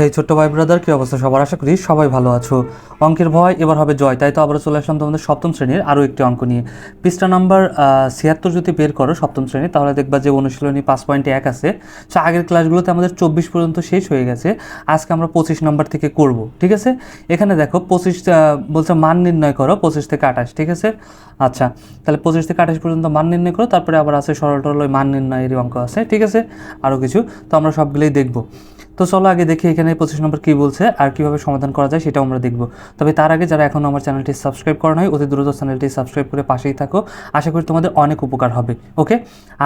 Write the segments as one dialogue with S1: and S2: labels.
S1: হেই ছোট্ট ভাই ব্রাদার কি অবস্থা সবার? আশা করি সবাই ভালো আছো। অঙ্কের ভয় এবার হবে জয়, তাই তো আবার চলে আসলাম তোমাদের সপ্তম শ্রেণির আরও একটি অঙ্ক নিয়ে। পৃষ্ঠা নাম্বার ছিয়াত্তর যদি বের করো সপ্তম শ্রেণি, তাহলে দেখবা যে অনুশীলনী পাঁচ পয়েন্টে এক আছে। সো আগের ক্লাসগুলোতে আমাদের চব্বিশ পর্যন্ত শেষ হয়ে গেছে। আজকে আমরা পঁচিশ নাম্বার থেকে করব, ঠিক আছে? এখানে দেখো পঁচিশ বলছে মান নির্ণয় করো, পঁচিশ থেকে আঠাশ, ঠিক আছে? আচ্ছা তাহলে পঁচিশ থেকে আঠাশ পর্যন্ত মান নির্ণয় করো, তারপরে আবার আছে সরল টরল মান নির্ণয়েরই অঙ্ক আছে, ঠিক আছে? আরও কিছু, তো আমরা সবগুলোই দেখব। তো চলো আগে দেখি এখানে পঁচিশ নম্বর কী বলছে আর কীভাবে সমাধান করা যায় সেটাও আমরা দেখব। তবে তার আগে যারা এখন আমার চ্যানেলটি সাবস্ক্রাইব করা নয়, অতি দ্রুত চ্যানেলটি সাবস্ক্রাইব করে পাশেই থাকো। আশা করি তোমাদের অনেক উপকার হবে, ওকে?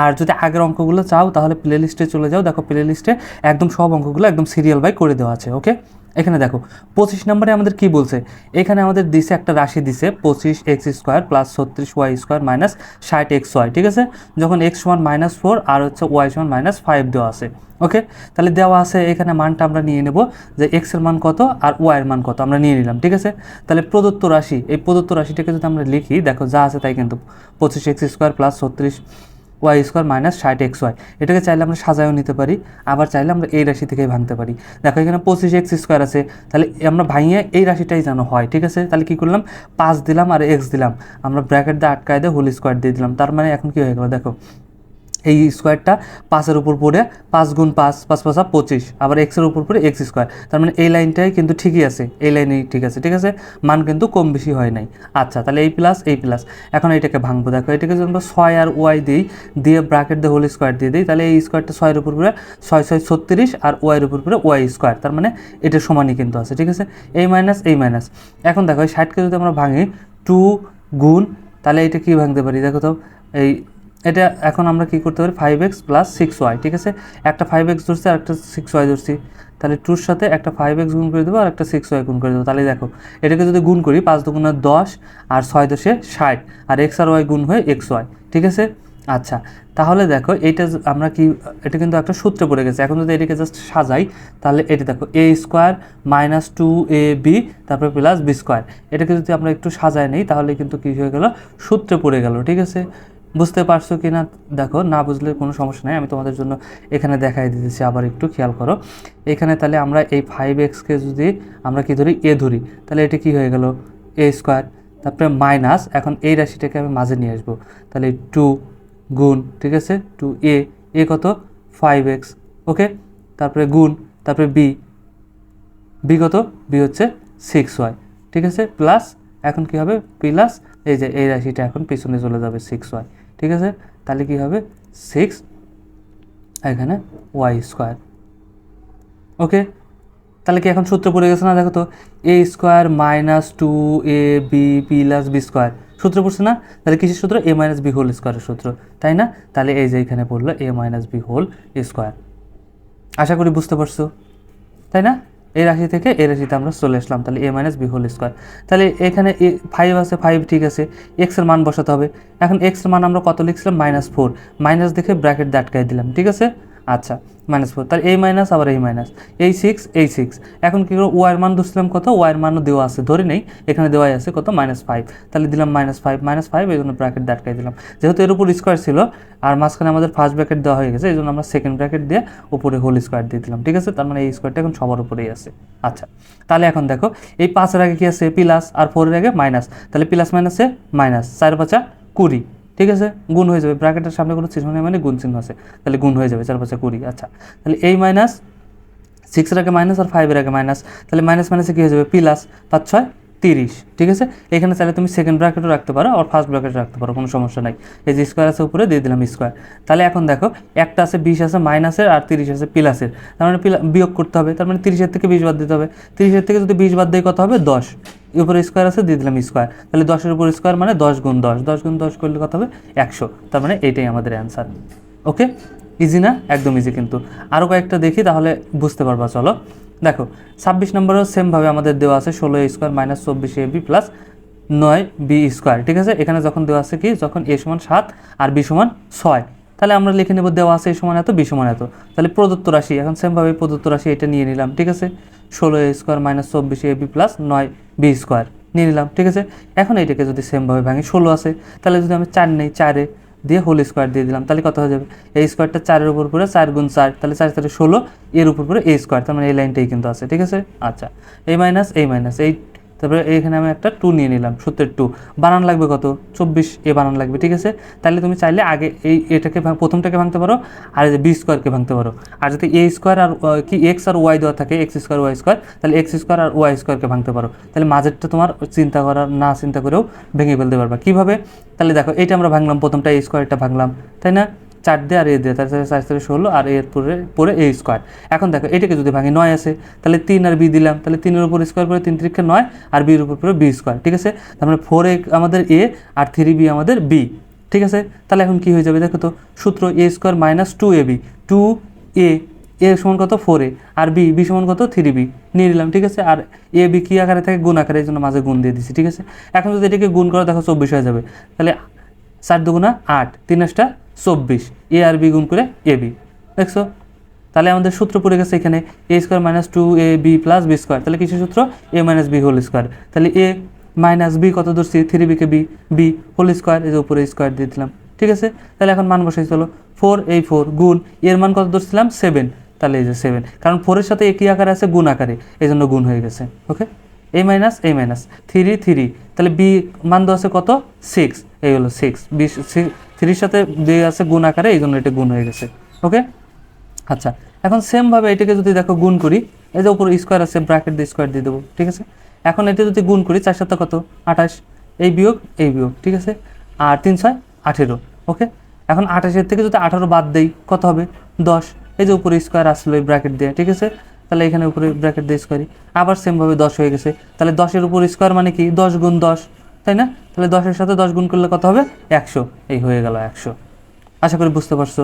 S1: আর যদি আগের অঙ্কগুলো চাও তাহলে প্লে লিস্টে চলে যাও। দেখো প্লে লিস্টে একদম সব অঙ্কগুলো একদম সিরিয়াল বাই করে দেওয়া আছে, ওকে? এখানে দেখো, পঁচিশ নম্বরে আমাদের কি বলছে? এখানে আমাদের দিছে একটা রাশি দিছে, পঁচিশ এক্স স্কোয়ার প্লাস ছত্রিশ ওয়াই স্কোয়ার মাইনাস ষাট এক্স ওয়াই, ঠিক আছে? যখন এক্স সমান মাইনাস ফোর আর হচ্ছে ওয়াই সমান মাইনাস ফাইভ দেওয়া আছে, ওকে? তাহলে দেওয়া আছে, এখানে মানটা আমরা নিয়ে নেব যে এক্সের মান কত আর ওয়াই এর মান কত, আমরা নিয়ে নিলাম, ঠিক আছে? তাহলে প্রদত্ত রাশি, এই প্রদত্ত রাশিটাকে যদি আমরা লিখি, দেখো যা আছে তাই কিন্তু, পঁচিশ এক্স স্কোয়ার প্লাস ছত্রিশ ওয়াই স্কোয়ার মাইনাস ষাট এক্স ওয়াই। এটাকে চাইলে আমরা সাজায়ও নিতে পারি, আবার চাইলে আমরা এই রাশি থেকেই ভাঙতে পারি। দেখো, এখানে পঁচিশ এক্স স্কোয়ার আছে, তাহলে আমরা ভাঙিয়ে এই রাশিটাই যেন হয়, ঠিক আছে? তাহলে কী করলাম? পাঁচ দিলাম আর এক্স দিলাম। আমরা ব্র্যাকেট দিয়ে আটকায় দিয়ে হোল স্কোয়ার দিয়ে দিলাম। তার মানে এখন কী হয়ে গেলো? দেখো এই স্কোয়ারটা পাঁচের উপর পড়ে পাঁচ গুণ পাঁচ পাঁচ পাঁচা পঁচিশ। আবার এক্সের উপর পড়ে এক্স স্কোয়ার। তার মানে এই লাইনটাই কিন্তু ঠিকই আছে। এই লাইনেই ঠিক আছে ঠিক আছে? মান কিন্তু কম বেশি হয় নাই। আচ্ছা তাহলে এই প্লাস এই প্লাস এখন এইটাকে ভাঙবো। দেখো, এটাকে যদি আমরা ছয় আর ওয়াই দিই, দিয়ে ব্র্যাকেট দিয়ে হোল স্কোয়ার দিয়ে দিই, তাহলে এই স্কোয়ারটা ছয়ের উপর পড়ে ছয় ছয়, ছত্রিশ আর ওয়াইয়ের উপর পড়ে ওয়াই স্কোয়ার তার মানে এটা সমানই কিন্তু আছে, ঠিক আছে? এই মাইনাস এই মাইনাস এখন দেখো ষাটকে যদি আমরা ভাঙি টু গুণ, তাহলে এটা কী ভাঙতে পারি? দেখো তো, এই এটা এখন আমরা কি করতে পারি? Five x plus six y ঠিক আছে? একটা ফাইভ এক্স ধরছি আর একটা সিক্স ওয়াই ধরছি। তাহলে টুর সাথে একটা ফাইভ এক্স গুণ করে দেবো, আর একটা সিক্স ওয়াই গুণ করে দেবো। তাহলে দেখো, এটাকে যদি গুণ করি, পাঁচ দুগুণে দশ আর ছয় দশে ষাট, আর এক্স আর ওয়াই গুণ হয়ে এক্স ওয়াই ঠিক আছে? আচ্ছা তাহলে দেখো, এইটা যে আমরা কি, এটা কিন্তু একটা সূত্রে পড়ে গেছে। এখন যদি এটাকে জাস্ট সাজাই, তাহলে এটা দেখো a square minus two a b তারপরে প্লাস বি স্কোয়ার এটাকে যদি আমরা একটু সাজায় নিই, তাহলে কিন্তু কী হয়ে গেল? সূত্রে পড়ে গেল, ঠিক আছে? বুঝতে পারছ কি না দেখো, না বুঝলে কোনো সমস্যা নেই, আমি তোমাদের জন্য এখানে দেখাই দিতেছি, আবার একটু খেয়াল করো। এখানে তাহলে আমরা এই ফাইভ এক্সকে যদি আমরা কি ধরি এ ধরি, তাহলে এটা কি হয়ে গেল? এ স্কোয়ার তারপরে মাইনাস এখন এই রাশিটাকে আমি মাঝে নিয়ে আসব। তাহলে টু গুণ, ঠিক আছে? টু এ এ কত? ফাইভ এক্স ওকে তারপরে গুণ, তারপরে বি বি কত? বি হচ্ছে সিক্স ওয়াই ঠিক আছে? প্লাস এখন কি হবে? প্লাস এই যে, এই রাশিটা এখন পিছনে চলে যাবে সিক্স ওয়াই ঠিক আছে? তাহলে কি হবে? সিক্স এখানে ওয়াই স্কোয়ার ওকে তাহলে কি এখন সূত্র পড়ে গেছে না? দেখো তো a square minus two a b plus b square সূত্র পড়ছে না? তাহলে কিসের সূত্র? এ মাইনাস বি হোল স্কোয়ারের সূত্র। তাই না? তাহলে এই যে এখানে পড়ল a minus b whole square আশা করি বুঝতে পারছ। তাই না? এই রাশি থেকে এই রাশিতে আমরা চলে আসলাম, তাহলে a minus b whole square তাহলে এখানে এ ফাইভ আছে ফাইভ ঠিক আছে এক্সের মান বসাতে হবে। এখন এক্সের মান আমরা কত লিখছিলাম? মাইনাস ফোর মাইনাস দেখে ব্র্যাকেট দাটকাই দিলাম, ঠিক আছে? আচ্ছা মাইনাস ফোর তাহলে এই মাইনাস আবার এই মাইনাস এই সিক্স এই সিক্স এখন কী করব? ওয়ার মান ধরছিলাম কত? ওয়ার মানও দেওয়া আছে, ধরে নেই। এখানে দেওয়াই আছে কত? মাইনাস ফাইভ তাহলে দিলাম মাইনাস ফাইভ মাইনাস ফাইভ এই জন্য ব্র্যাকেট দিয়ে আটকাই দিলাম। যেহেতু এর উপর স্কোয়ার ছিল, আর মাঝখানে আমাদের ফার্স্ট ব্র্যাকেট দেওয়া হয়ে গেছে, এই জন্য আমরা সেকেন্ড ব্র্যাকেট দিয়ে উপরে হোল স্কোয়ার দিয়ে দিলাম, ঠিক আছে? তার মানে এই স্কোয়ারটা এখন সবার উপরেই আছে। আচ্ছা তাহলে এখন দেখো, এই পাঁচের আগে কী আছে? প্লাস আর ফোরের আগে মাইনাস তাহলে প্লাস মাইনাসে মাইনাস চার পাঁচা কুড়ি। ঠিক আছে? গুণ হয়ে যাবে। ব্র্যাকেটের সামনে কোনো চিহ্ন নেই মানে গুণ চিহ্ন আছে। তাহলে গুণ হয়ে যাবে। চার পাঁচা কুড়ি। আচ্ছা। তাহলে এই মাইনাস সিক্সের আগে মাইনাস আর ফাইভের আগে মাইনাস তাহলে মাইনাস মাইনাসে কী হয়ে যাবে? প্লাস পাঁচ, ছয়, তিরিশ। ঠিক আছে? এখানে চাইলে তুমি সেকেন্ড ব্র্যাকেটও রাখতে পারো আর ফার্স্ট ব্র্যাকেটও রাখতে পারো। কোনো সমস্যা নাই। এই যে স্কোয়ার আছে উপরে, দিয়ে দিলাম স্কোয়ার তাহলে এখন দেখো, একটা আছে বিশ আছে মাইনাসের আর তিরিশ আছে প্লাসের তার মানে বিয়োগ করতে হবে। তার মানে তিরিশের থেকে বিশ বাদ দিতে হবে। তিরিশের থেকে যদি বিশ বাদ দিয়ে কত হবে? দশ। উপরে স্কোয়ার আছে, দিয়ে দিলাম স্কোয়ার তাহলে দশের উপর স্কোয়ার মানে দশ গুণ দশ। দশ গুণ দশ করলে কত হবে? একশো। তার মানে এইটাই আমাদের অ্যান্সার ওকে ইজি না? একদম ইজি কিন্তু। আরও কয়েকটা দেখি, তাহলে বুঝতে পারবা, চলো। দেখো, ছাব্বিশ নম্বরও সেমভাবে আমাদের দেওয়া আছে, ষোলো স্কোয়ার মাইনাস চব্বিশ এ বি প্লাস নয় বি স্কোয়ার ঠিক আছে? এখানে যখন দেওয়া আছে কি? যখন এ সমান সাত আর বি সমান ছয়। তাহলে আমরা লিখে নেব দেওয়া আছে এ সমান এত বি সমান এত। তাহলে প্রদত্ত রাশি, এখন সেমভাবে প্রদত্ত রাশি এটা নিয়ে নিলাম, ঠিক আছে? ষোলো এ স্কোয়ার মাইনাস চব্বিশ এ বি প্লাস নয় বি স্কোয়ার নিয়ে নিলাম, ঠিক আছে? এখন এইটাকে যদি সেমভাবে ভাঙি, ষোলো আছে, তাহলে যদি আমি চার নেই, চারে দিয়ে হোল স্কোয়ার দিয়ে দিলাম, তাহলে কত হয়ে যাবে? এই স্কোয়ারটা চারের উপর পরে চার গুণ চার, তাহলে চার চারে ষোলো, এর উপর পরে এ স্কোয়ার তার মানে এই লাইনটাই কিন্তু আছে, ঠিক আছে? আচ্ছা এই মাইনাস এই মাইনাস এই তারপরে এখানে আমি একটা টু নিয়ে নিলাম সূত্রের টু বানান লাগবে কত? চব্বিশ, এ বানান লাগবে, ঠিক আছে? তাহলে তুমি চাইলে আগে এই এটাকে প্রথমটাকে ভাঙতে পারো, আর বি স্কোয়ারকে ভাঙতে পারো। আর যদি এ স্কোয়ার আর কি এক্স আর ওয়াই দেওয়া থাকে এক্স স্কোয়ার ওয়াই স্কোয়ার, তাহলে এক্স স্কোয়ার আর ওয়াই স্কোয়ারকে ভাঙতে পারো। তাহলে মাঝেরটা তোমার চিন্তা করার, না চিন্তা করেও ভেঙে ফেলতে পারবা। কীভাবে? তাহলে দেখো, এইটা আমরা ভাঙলাম, প্রথমটা এই স্কোয়ারটা ভাঙলাম, তাই না? চার দিয়ে আর এ দিয়ে তার সাথে চার ষোলো আর এর পরে পরে এ স্কোয়ার। এখন দেখো, এটাকে যদি ভাঙি নয় আছে তাহলে তিন আর বি দিলাম, তাহলে তিনের উপর স্কোয়ার পরে তিন তিরিক্ষে নয় আর বির উপর পরে বি স্কোয়ার, ঠিক আছে? তার মানে ফোর এ আমাদের এ আর থ্রি বি আমাদের বি, ঠিক আছে? তাহলে এখন কি হয়ে যাবে দেখো তো, সূত্র a square minus two a b two a a সমান কত ফোর এ, আর বি বি সমান কত থ্রি বি, নিয়ে নিলাম, ঠিক আছে? আর এ, বি কী আকারে থাকে? গুণ আকারে, এই জন্য মাঝে গুণ দিয়ে দিচ্ছি ঠিক আছে? এখন যদি এটাকে গুণ করা, দেখো চব্বিশ হয়ে যাবে, তাহলে চার দুগুণা আট, তিন আটটা চব্বিশ, এ আর বি গুণ করে এ বি। দেখছ? তাহলে আমাদের সূত্র পড়ে গেছে এখানে a square minus two a b plus b square তাহলে কিছু সূত্র? A minus b whole square তাহলে এ মাইনাস বি কত ধরছি? থ্রি বিকে বি বি হোল স্কোয়ার যে উপরে স্কোয়ার দিয়ে দিলাম। ঠিক আছে? তাহলে এখন মান বসাই, চলো। ফোর এই ফোর গুণ, এর মান কত ধরছিলাম? সেভেন তাহলে এই যে সেভেন কারণ ফোরের সাথে একই আকারে আছে? গুণ আকারে। এই জন্য গুণ হয়ে গেছে। Okay a minus a minus three three তাহলে বি মান দেওয়া আছে কত? সিক্স এই হলো সিক্স বি থ্রির সাথে বি আছে গুণ আকারে, এই জন্য এটা গুণ হয়ে গেছে। ওকে আচ্ছা এখন সেমভাবে এটাকে যদি দেখো গুণ করি, এই যে উপরে স্কোয়ার আছে ব্র্যাকেট দিয়ে স্কোয়ার দিয়ে দেবো, ঠিক আছে? এখন এটা যদি গুণ করি, চার সাথে কত? আঠাশ। এই বিয়োগ এই বিয়োগ, ঠিক আছে? আর তিন ছয়, আঠেরো ওকে এখন আঠাশের থেকে যদি আঠারো বাদ দেই, কত হবে? দশ। এই যে উপরে স্কোয়ার আসলো এই ব্র্যাকেট দিয়ে, ঠিক আছে? তাহলে এখানে উপরে ব্র্যাকেট দিয়ে স্কোয়ারি আবার সেমভাবে দশ হয়ে গেছে। তাহলে দশের উপর স্কোয়ার মানে কি? দশ গুণ দশ। তাই না? তাহলে দশের সাথে দশ গুণ করলে কত হবে? একশো। এই হয়ে গেল একশো। আশা করি বুঝতে পারছ।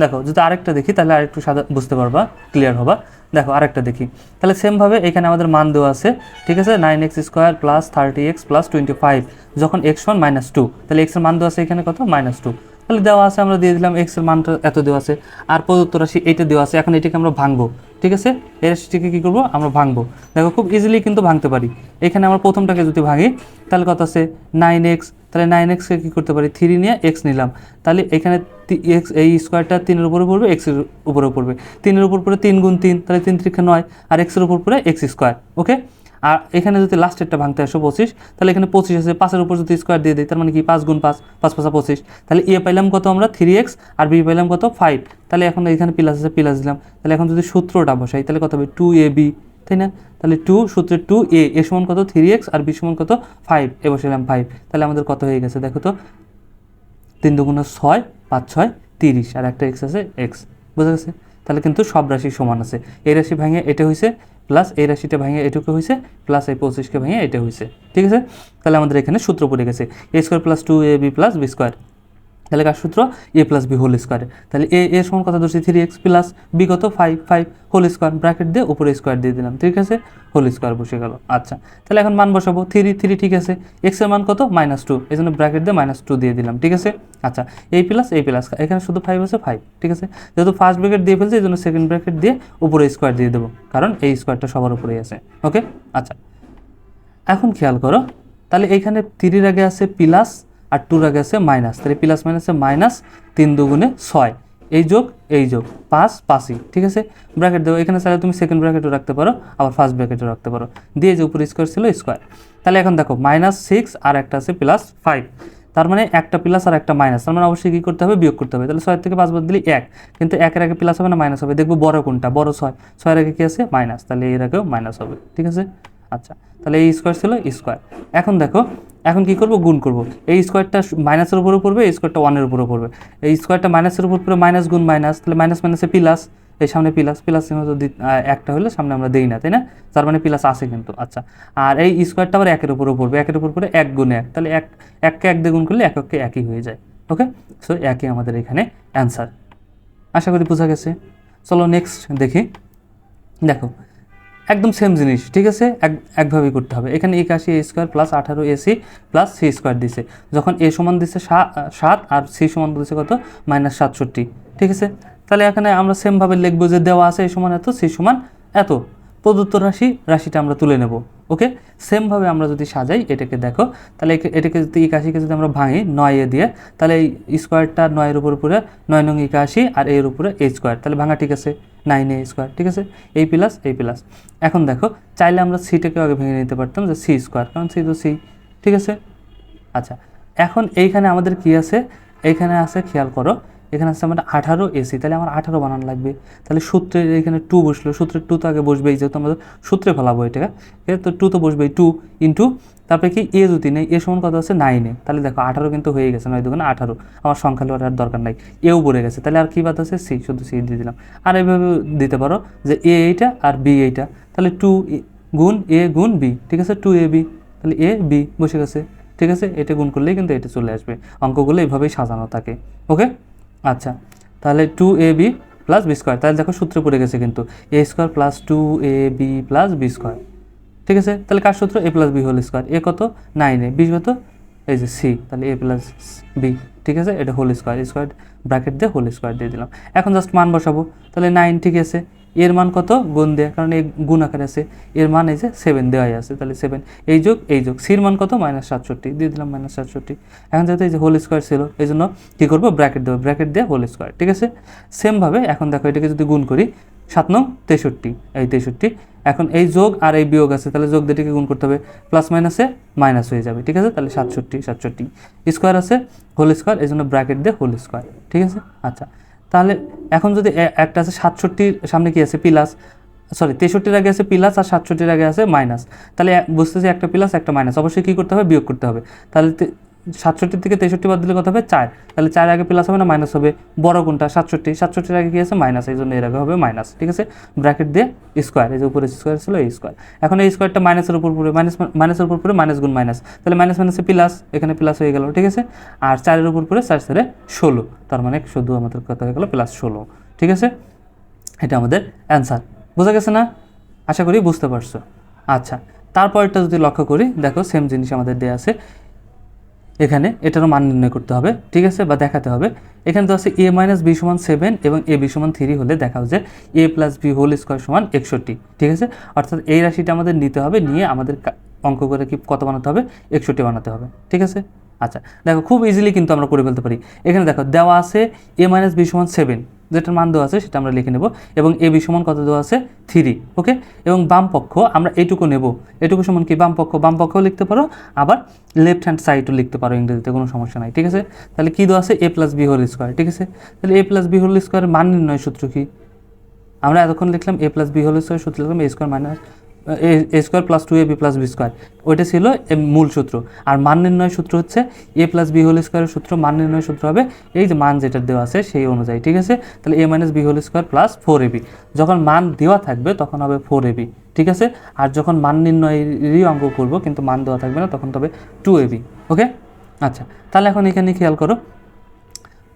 S1: দেখো, যদি আরেকটা দেখি, তাহলে আরেকটু সাদা বুঝতে পারবা ক্লিয়ার হবা। দেখো, আরেকটা দেখি। তাহলে সেমভাবে এখানে আমাদের মান দেওয়া আছে, ঠিক আছে? Nine x square plus thirty x plus twenty five যখন এক্স ওয়ান মাইনাস টু তাহলে এক্সের মান দেওয়া আছে এখানে কত? মাইনাস টু তাহলে দেওয়া আছে, আমরা দিয়ে দিলাম এক্সের মানটা এত দেওয়া আছে। আর প্রদত্ত রাশি এইটা দেওয়া আছে। এখন এটাকে আমরা ভাঙবো। ঠিক আছে? এর স্টিকে কী করব? আমরা ভাঙবো। দেখো, খুব ইজিলি কিন্তু ভাঙতে পারি। এখানে আমরা প্রথমটাকে যদি ভাঙি, তাহলে কত আছে? নাইন এক্স তাহলে নাইন এক্সকে কী করতে পারি? থ্রি নিয়ে এক্স নিলাম। তাহলে এখানে এক্স এই স্কোয়ারটা তিনের উপরে পড়বে এক্সের উপরে পড়বে। তিনের উপর পড়ে তিন গুণ তিন, তাহলে তিন ত্রিখে নয়। আর এক্সের উপর পড়ে এক্স স্কোয়ার ওকে আর এখানে যদি লাস্টেরটা ভাঙতে আসো পঁচিশ, তাহলে এখানে পঁচিশ আছে, পাঁচের উপর যদি স্কোয়ার দিয়ে দিই, তার মানে কি, পাঁচ গুণ পাঁচ পাঁচ পাঁচা পঁচিশ। তাহলে এ পাইলাম কত আমরা? থ্রি এক্স আর বি পাইলাম কত? ফাইভ তাহলে এখন এখানে প্লাস আছে প্লাস দিলাম। তাহলে এখন যদি সূত্রটা বসাই, তাহলে কত হবে? টু এ বি তাই না? তাহলে টু সূত্রের টু এ এ সমান কত? থ্রি এক্স আর বি সমান কত? ফাইভ এ বসাইলাম ফাইভ তাহলে আমাদের কত হয়ে গেছে? দেখো তো, তিন দুগুণ ছয়, পাঁচ ছয়, তিরিশ। আর একটা এক্স আছে এক্স বুঝা গেছে? তাহলে কিন্তু সব রাশি সমান আছে। এই রাশি ভেঙে এটা হয়েছে প্লাস এই রাশিটা ভাঙে এটুকু হয়েছে প্লাস এই পঁচিশকে ভাঙে এটা হয়েছে ঠিক আছে? তাহলে আমাদের এখানে সূত্র পড়ে গেছে। A square plus two a b plus b square তাহলে কার সূত্র? A plus b whole square তাহলে এ এর সমান কত ধরছি থ্রি এক্স প্লাস বি কত? Five five whole square bracket দিয়ে উপরে স্কোয়ার দিয়ে দিলাম। ঠিক আছে? হোল স্কোয়ার বসে গেল। আচ্ছা। তাহলে এখন মান বসাবো। থ্রি থ্রি ঠিক আছে। এক্সের মান কত? মাইনাস টু এই জন্য ব্র্যাকেট দিয়ে মাইনাস টু দিয়ে দিলাম। ঠিক আছে? আচ্ছা। এই প্লাস এই প্লাস এখানে শুধু ফাইভ আছে ফাইভ ঠিক আছে? যেহেতু ফার্স্ট ব্র্যাকেট দিয়ে ফেলছে এই জন্য সেকেন্ড ব্র্যাকেট দিয়ে উপরে স্কোয়ার দিয়ে দেবো। কারণ এই স্কোয়ারটা সবার উপরেই আছে। ওকে আচ্ছা। এখন খেয়াল করো। তাহলে এইখানে থ্রির আগে আছে প্লাস আর টুর আগে আছে মাইনাস তাহলে প্লাস মাইনাসে মাইনাস তিন দুগুণে ছয়। এই যোগ এই যোগ, পাঁচ, পাঁচই, ঠিক আছে? ব্র্যাকেট দেবো, এখানে চাইলে তুমি সেকেন্ড ব্র্যাকেটও রাখতে পারো, আবার ফার্স্ট ব্র্যাকেটও রাখতে পারো। দিয়ে যে উপরে স্কোয়ার ছিল স্কোয়ার তাহলে এখন দেখো মাইনাস সিক্স আর একটা আছে প্লাস ফাইভ তার মানে একটা প্লাস আর একটা মাইনাস তার মানে অবশ্যই কী করতে হবে? বিয়োগ করতে হবে। তাহলে ছয় থেকে পাঁচ বাদ দিলে এক। কিন্তু একের আগে প্লাস হবে না মাইনাস হবে? দেখব বড় কোনটা? বড় ছয়। ছয়ের আগে কী আছে? মাইনাস তাহলে এর আগেও মাইনাস হবে, ঠিক আছে? আচ্ছা তাহলে এই স্কোয়ার ছিল স্কোয়ার এখন দেখো, এখন কি করব? গুণ করব। এই স্কোয়ারটা মাইনাসের উপরে পড়বে, এই স্কোয়ারটা ওয়ানের উপরে পড়বে। এই স্কোয়ারটা মাইনাসের উপর পড়ে মাইনাস গুণ মাইনাস তাহলে মাইনাস মাইনাসে প্লাস এই সামনে প্লাস প্লাস একটা হলে সামনে আমরা দেই না, তাই না? তার মানে প্লাস আছে কিন্তু আচ্ছা। আর এই স্কোয়ারটা আবার একের উপরে পড়বে, একের উপর পড়ে এক গুণে এক। তাহলে এক, এককে এক দিয়ে গুণ করলে এক এককে একই হয়ে যায়। ওকে সো একই আমাদের এখানে অ্যান্সার আশা করি বোঝা গেছে। চলো নেক্সট দেখি। দেখো একদম সেম জিনিস, ঠিক আছে? এক, একভাবেই করতে হবে। এখানে একাশি এ স্কোয়ার প্লাস আঠারো a c plus c square দিছে। যখন এ সমান দিছে সাত, আর সি সমান দিছে কত? মাইনাস সাতষট্টি, ঠিক আছে? তাহলে এখানে আমরা সেমভাবে লিখব যে দেওয়া আছে এ সমান এত সি সমান এত। প্রদত্ত রাশি, রাশিটা আমরা তুলে নেব, ওকে? সেমভাবে আমরা যদি সাজাই, এটাকে দেখো, তাহলে এটাকে যদি একাশিকে যদি আমরা ভাঙি, নয় এ দিয়ে, তাহলে এই স্কোয়ারটা নয়ের উপর উপরে নয় নং একাশি আর এর উপরে এই স্কোয়ার, তাহলে ভাঙা ঠিক আছে নাইন এ স্কোয়ার, ঠিক আছে? এই প্লাস এই প্লাস এখন দেখো, চাইলে আমরা সিটাকে আগে ভেঙে নিতে পারতাম যে সি স্কোয়ার, কারণ সি তো সি ঠিক আছে? আচ্ছা এখন এইখানে আমাদের কি আছে? এইখানে আছে, খেয়াল করো এখানে আসছে আমাদের আঠারো এসি তাহলে আমার আঠারো বানান লাগবে। তাহলে সূত্রের এখানে টু বসল সূত্রের টু তো আগে বসবেই, যেহেতু আমাদের সূত্রে ফেলাবো এটাকে। আছে তো টু তো বসবেই টু ইন্টু তারপরে কি এ যদি নেই এ সমান কত আছে? নাইনে তাহলে দেখো, আঠারো কিন্তু হয়ে গেছে, নয় দোকানে আঠারো। আমার সংখ্যা লেখার আর দরকার নাই। এও পড়ে গেছে, তাহলে আর কি বাদ আছে? সি শুধু সি দিয়ে দিলাম। আর এইভাবে দিতে পারো যে এ এইটা আর বি এইটা। তাহলে টু গুণ এ গুণ বি ঠিক আছে? টু এ বি তাহলে এ বি বসে গেছে। ঠিক আছে? এটা গুণ করলেই কিন্তু এটা চলে আসবে। অঙ্কগুলো এইভাবেই সাজানো থাকে। ওকে আচ্ছা তাহলে two a b plus b square তাহলে দেখো সূত্রে পড়ে গেছে কিন্তু। A square plus two a b plus b square ঠিক আছে? তাহলে কার সূত্র? A plus b whole square a কত? নাইন এ বি কত? এই যে সি তাহলে এ প্লাস বি ঠিক আছে? এটা হোল স্কোয়ার স্কোয়ার ব্র্যাকেট দিয়ে হোল স্কোয়ার দিয়ে দিলাম। এখন জাস্ট মান বসাবো। তাহলে নাইন ঠিক আছে? এর মান কত? গুণ দেয়া। কারণ এই গুণ আকারে আছে। এর মান এই যে সেভেন দেওয়াই আছে। তাহলে সেভেন এই যোগ এই যোগ। সির মান কত? মাইনাস সাতষট্টি। দিয়ে দিলাম মাইনাস সাতষট্টি। এখন যেহেতু এই যে হোল স্কোয়ার ছিল, এই জন্য কী করব? ব্র্যাকেট দেবো। ব্র্যাকেট দিয়ে হোল স্কোয়ার ঠিক আছে? সেমভাবে এখন দেখো এটাকে যদি গুণ করি, সাত নং তেষট্টি। এই তেষট্টি। এখন এই যোগ আর এই বিয়োগ আছে। তাহলে যোগ দুটিকে গুণ করতে হবে। প্লাস মাইনাসে মাইনাস হয়ে যাবে। ঠিক আছে? তাহলে সাতষট্টি সাতষট্টি। স্কোয়ার আছে হোল স্কোয়ার এই জন্য ব্র্যাকেট দিয়ে হোল স্কোয়ার ঠিক আছে? আচ্ছা। তাহলে এখন যদি একটা আছে সাতষট্টির সামনে কি আছে? প্লাস সরি তেষট্টির আগে আছে প্লাস আর সাতষট্টির আগে আছে মাইনাস তাহলে বুঝতেছি একটা প্লাস একটা মাইনাস অবশ্যই কী করতে হবে? বিয়োগ করতে হবে। তাহলে সাতষট্টির থেকে তেষট্টি বাদ দিলে কত হবে? চার। তাহলে চার আগে প্লাস হবে না মাইনাস হবে। বড় কোনটা? সাতষট্টি। সাতষট্টির আগে কি আছে? মাইনাস এই জন্য এর আগে হবে মাইনাস ঠিক আছে? ব্র্যাকেট দিয়ে স্কোয়ার এই যে উপরে স্কোয়ার ছিল, এই স্কোয়ার এখন এই স্কোয়ারটা মাইনাসের উপর পড়ে মাইনাস মাইনাসের উপর পড়ে মাইনাস গুণ মাইনাস তাহলে মাইনাস মাইনাসে প্লাস এখানে প্লাস হয়ে গেল, ঠিক আছে? আর চারের উপর পড়ে চার চারে ষোলো। তার মানে শুধু আমাদের কত হয়ে গেলো? প্লাস ষোলো। ঠিক আছে? এটা আমাদের অ্যান্সার বোঝা গেছে না? আশা করি বুঝতে পারছ। আচ্ছা তারপরটা যদি লক্ষ্য করি, দেখো সেম জিনিস আমাদের দেওয়া আছে। এখানে এটারও মান নির্ণয় করতে হবে, ঠিক আছে? বা দেখাতে হবে। এখানে তো আছে এ মাইনাস বি সমান সেভেন এবং এ বি সমান থ্রি হলে দেখাও যে a plus b whole square সমান একষট্টি, ঠিক আছে? অর্থাৎ এই রাশিটা আমাদের নিতে হবে, নিয়ে আমাদের অঙ্ক করে কি কত বানাতে হবে? একষট্টি বানাতে হবে, ঠিক আছে? আচ্ছা দেখো, খুব ইজিলি কিন্তু আমরা করে ফেলতে পারি। এখানে দেখো, দেওয়া আছে এ মাইনাস বি সমান সেভেন যেটার মান দেওয়া আছে সেটা আমরা লিখে নেব এবং এ বি সমান কত দেওয়া আছে? Three, okay? এবং বাম পক্ষ, আমরা এটুকু নেব। এটুকু সমান কি? বাম পক্ষ, বাম পক্ষও লিখতে পারো। আবার লেফট হ্যান্ড সাইডও লিখতে পারো ইংরেজিতে, কোনো সমস্যা নাই, ঠিক আছে? তাহলে কী দেওয়া আছে? A plus b whole square ঠিক আছে? তাহলে এ প্লাস বি হোল স্কোয়ারের মান নির্ণয় সূত্র কি? আমরা এতক্ষণ লিখলাম a plus b whole square সূত্র লিখলাম a square minus a square plus two a b plus b square ওইটা ছিল মূল সূত্র। আর মান নির্ণয় সূত্র হচ্ছে এ প্লাস বি হোল স্কোয়ারের সূত্র। মান নির্ণয় সূত্র হবে এই যে মান যেটা দেওয়া আছে সেই অনুযায়ী, ঠিক আছে? তাহলে a minus b whole square plus four a b যখন মান দেওয়া থাকবে তখন হবে ফোর এ বি ঠিক আছে? আর যখন মান নির্ণয়েরই অঙ্ক করব, কিন্তু মান দেওয়া থাকবে না, তখন তবে টু এ বি ওকে আচ্ছা তাহলে এখন এখানে খেয়াল করো।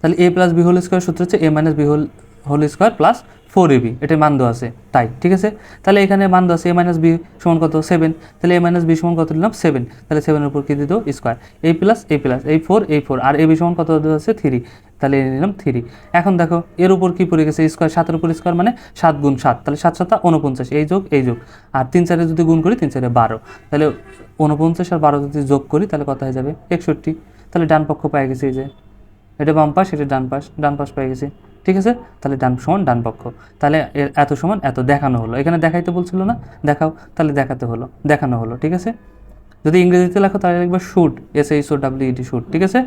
S1: তাহলে a plus b whole square সূত্র হচ্ছে a minus b whole whole square plus four a b এটার মান দেওয়া আছে তাই, ঠিক আছে? তাহলে এখানে মান আছে এ মাইনাস বি সমান কত? সেভেন তাহলে এ মাইনাস বি সমান কত নিলাম? সেভেন তাহলে সেভেনের উপর কি দিত স্কোয়ার এই প্লাস এই প্লাস এই ফোর এই ফোর আর এ বি সমান কত দেওয়া আছে? থ্রি তাহলে নিলাম থ্রি এখন দেখো, এর উপর কি পড়ে গেছে? স্কোয়ার সাতের উপর স্কোয়ার মানে সাত গুণ সাত। তাহলে সাত সাতটা উনপঞ্চাশ এই যোগ এই যোগ। আর তিন চারে যদি গুণ করি, তিন চারে বারো। তাহলে উনপঞ্চাশ আর বারো যদি যোগ করি, তাহলে কত হয়ে যাবে? একষট্টি। তাহলে ডান পক্ষ পাই গেছে এই যে। এটা বাম পাশ, এটা ডান পাশ। ডান পাশ পেয়ে গেছি। ঠিক আছে? তাহলে ডান সমান, ডান পক্ষ। তাহলে এত সমান, এত দেখানো হলো। এখানে দেখাইতে বলছিল না? দেখাও, তাহলে দেখাতে হলো। দেখানো হলো, ঠিক আছে? যদি ইংরেজিতে লেখো তাহলে লিখবে shoot S H O W E T shoot ঠিক আছে?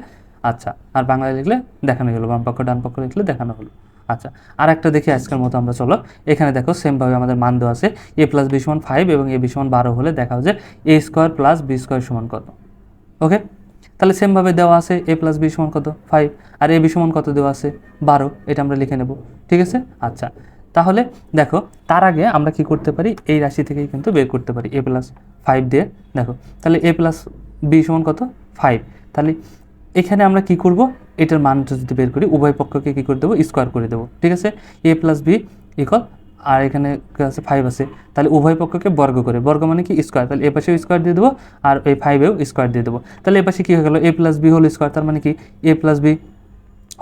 S1: আচ্ছা আর বাংলায় লিখলে দেখানো হলো বাম পক্ষ, ডান পক্ষ লিখলে দেখানো হলো। আচ্ছা আর একটা দেখি আজকের মতো আমরা, চলো। এখানে দেখো সেমভাবে আমাদের মান দেওয়া আছে। এ প্লাস বি সমান ফাইভ এবং এ বি সমান বারো হলে দেখাও যে a square plus b square সমান কত। ওকে তাহলে সেমভাবে দেওয়া আছে এ প্লাস বি সমান কত? ফাইভ আর এ বি সমান কত দেওয়া আছে? বারো। এটা আমরা লিখে নেব। ঠিক আছে? আচ্ছা। তাহলে দেখো, তার আগে আমরা কি করতে পারি? এই রাশি থেকেই কিন্তু বের করতে পারি। এ প্লাস ফাইভ দিয়ে। দেখো, তাহলে এ প্লাস বি সমান কত? ফাইভ তাহলে এখানে আমরা কি করব? এটার মানটা যদি বের করি, উভয় পক্ষকে কী করে দেবো? স্কোয়ার করে দেবো। ঠিক আছে? এ প্লাস বি ইকল আর এখানে আছে ফাইভ আছে, তাহলে উভয় পক্ষকে বর্গ করে, বর্গ মানে কি স্কোয়ার তাহলে এ পাশেও স্কোয়ার দিয়ে দেবো আর এই ফাইভেও স্কোয়ার দিয়ে দেবো। তাহলে এ পাশে কী হয়ে গেলো? A plus b whole square তার মানে কি? A plus b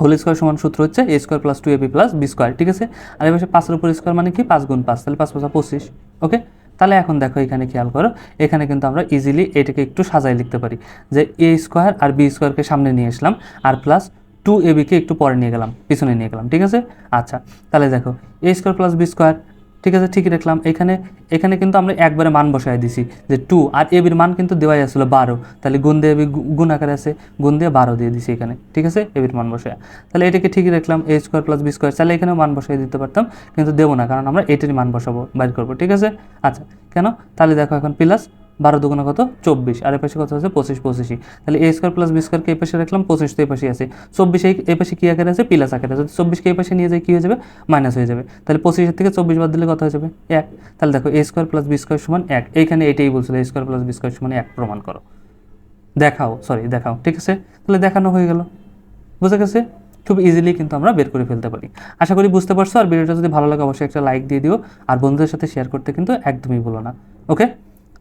S1: whole square সমান সূত্র হচ্ছে a square plus two a b plus b square ঠিক আছে? আর এবার পাঁচের উপর স্কোয়ার মানে কি? পাঁচ গুণ পাঁচ, তাহলে পাঁচ পাঁচা পঁচিশ ওকে তাহলে এখন দেখো এখানে খেয়াল করো, এখানে কিন্তু আমরা ইজিলি এটাকে একটু সাজাই লিখতে পারি যে এ স্কোয়ার আর বি স্কোয়ারকে সামনে নিয়ে আসলাম, আর প্লাস টু এ বিকে একটু পরে নিয়ে গেলাম, পিছনে নিয়ে গেলাম, ঠিক আছে? আচ্ছা তাহলে দেখো a square plus b square ঠিক আছে, ঠিকই রাখলাম এখানে এখানে কিন্তু আমরা একবারে মান বসাই দিছি, যে টু আর এ বির মান কিন্তু দেওয়াই আসলো বারো। তাহলে গুণ দিয়ে গুণ আকারে আছে, গুণ দিয়ে বারো দিয়ে দিছি এখানে, ঠিক আছে? এ বির মান বসায়। তাহলে এটাকে ঠিকই রাখলাম a square plus b square তাহলে এখানেও মান বসাই দিতে পারতাম, কিন্তু দেবো না, কারণ আমরা এটারই মান বসাবো, বাইর করব, ঠিক আছে? আচ্ছা কেন? তাহলে দেখো এখন প্লাস বারো দুগুণে কত? চব্বিশ। আর এ পাশে কত আছে? পঁচিশ, পঁচিশই। তাহলে এ স্কোয়ার প্লাস বি স্কোয়ারকে এই পাশে রাখলাম, পঁচিশ তো এই পাশে আছে। চব্বিশ এই পাশে কী আকারে আছে? প্লাস আকারে যদি চব্বিশকে এই পাশে নিয়ে যায় কী হয়ে যাবে? মাইনাস হয়ে যাবে। তাহলে পঁচিশের থেকে চব্বিশ বাদ দিলে কত হয়ে যাবে? এক। তাহলে দেখো a square plus b square সমান এক। এইখানে এটাই বলছিল a square plus b square সমান এক, প্রমাণ করো। দেখাও সরি দেখাও, ঠিক আছে? তাহলে দেখানো হয়ে গেল। বুঝে গেছে? খুব ইজিলি কিন্তু আমরা বের করে ফেলতে পারি। আশা করি বুঝতে পারছ। আর ভিডিওটা যদি ভালো লাগে, অবশ্যই একটা লাইক দিয়ে দিও। আর বন্ধুদের সাথে শেয়ার করতে কিন্তু একদমই ভুলো না। ওকে